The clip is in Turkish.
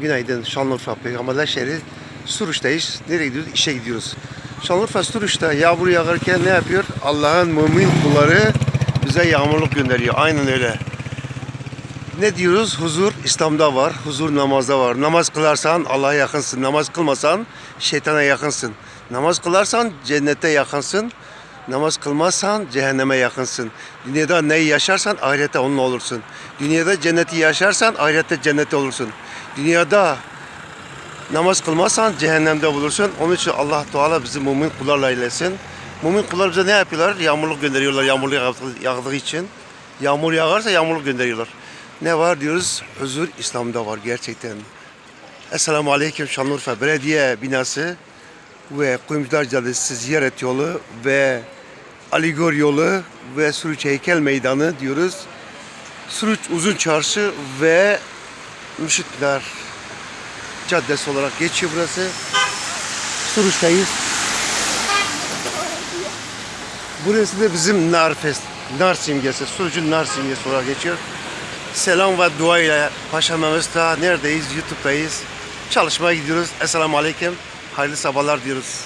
Günaydın Şanlıurfa Peygamberler şehri Suruç'tayız. Nereye gidiyoruz? İşe gidiyoruz. Şanlıurfa Suruç'ta yağmur yağarken ne yapıyor? Allah'ın mümin kulları bize yağmurluk gönderiyor. Aynen öyle. Ne diyoruz? Huzur İslam'da var. Huzur namazda var. Namaz kılarsan Allah'a yakınsın. Namaz kılmasan şeytana yakınsın. Namaz kılarsan cennete yakınsın. Namaz kılmazsan cehenneme yakınsın. Dünyada neyi yaşarsan ahirette onunla olursun. Dünyada cenneti yaşarsan ahirette cennette olursun. Dünyada namaz kılmazsan cehennemde bulursun. Onun için Allah Teala bizi mümin kullarla eylesin. Mümin kullar bize ne yapıyorlar? Yağmurluk gönderiyorlar yağmurlu yağdığı için. Yağmur yağarsa yağmurluk gönderiyorlar. Ne var diyoruz? Huzur İslam'da var gerçekten. Esselamu Aleyküm Şanlıurfa Belediye binası ve Kuyumcular Caddesi ziyaret yolu ve Aligor yolu ve Suruç Heykel Meydanı diyoruz. Suruç Uzun Çarşı ve Müşitler Caddesi olarak geçiyor burası. Suruç'tayız. Burası da bizim nar fest, nar simgesi, Suruç'un nar simgesi olarak geçiyor. Selam ve dua ile Paşa Mehmet'te neredeyiz? YouTube'dayız. Çalışmaya gidiyoruz. Esselamu Aleyküm. Hayırlı sabahlar diyoruz.